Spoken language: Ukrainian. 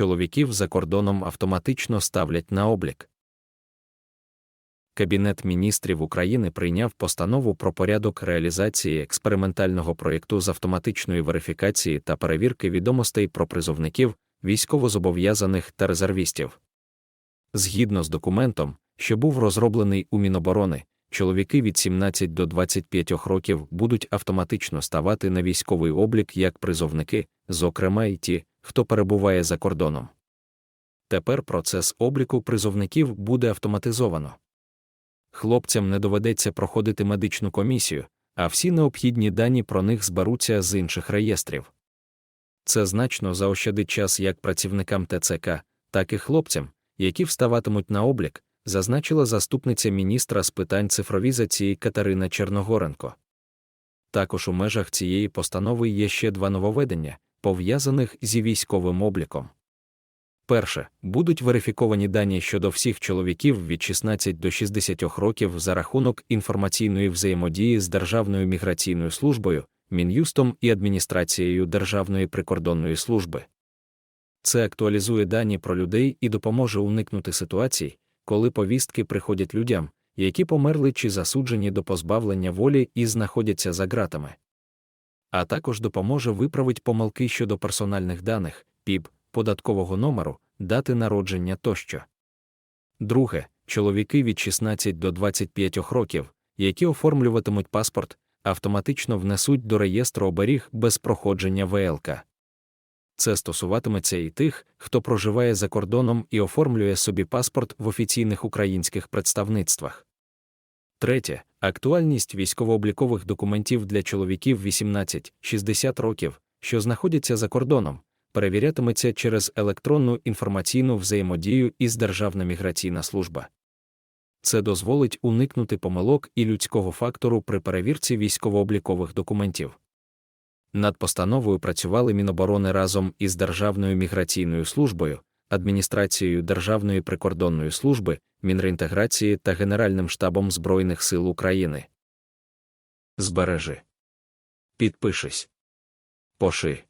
чоловіків за кордоном автоматично ставлять на облік. Кабінет міністрів України прийняв постанову про порядок реалізації експериментального проєкту з автоматичної верифікації та перевірки відомостей про призовників, військовозобов'язаних та резервістів. Згідно з документом, що був розроблений у Міноборони, чоловіки від 17 до 25 років будуть автоматично ставати на військовий облік як призовники, зокрема й ті, хто перебуває за кордоном. Тепер процес обліку призовників буде автоматизовано. Хлопцям не доведеться проходити медичну комісію, а всі необхідні дані про них зберуться з інших реєстрів. Це значно заощадить час як працівникам ТЦК, так і хлопцям, які вставатимуть на облік, зазначила заступниця міністра з питань цифровізації Катерина Черногоренко. Також у межах цієї постанови є ще два нововведення, пов'язаних зі військовим обліком. Перше, будуть верифіковані дані щодо всіх чоловіків від 16 до 60 років за рахунок інформаційної взаємодії з Державною міграційною службою, Мін'юстом і адміністрацією Державної прикордонної служби. Це актуалізує дані про людей і допоможе уникнути ситуацій, коли повістки приходять людям, які померли чи засуджені до позбавлення волі і знаходяться за ґратами. А також допоможе виправити помилки щодо персональних даних, ПІБ, податкового номеру, дати народження тощо. Друге, чоловіки від 16 до 25 років, які оформлюватимуть паспорт, автоматично внесуть до реєстру оберіг без проходження ВЛК. Це стосуватиметься і тих, хто проживає за кордоном і оформлює собі паспорт в офіційних українських представництвах. Третє актуальність військово-облікових документів для чоловіків 18-60 років, що знаходяться за кордоном, перевірятиметься через електронну інформаційну взаємодію із Державна міграційна служба. Це дозволить уникнути помилок і людського фактору при перевірці військово-облікових документів. Над постановою працювали Міноборони разом із Державною міграційною службою, адміністрацією Державної прикордонної служби, Мінреінтеграції та Генеральним штабом Збройних сил України. Збережи. Підпишись. Поши.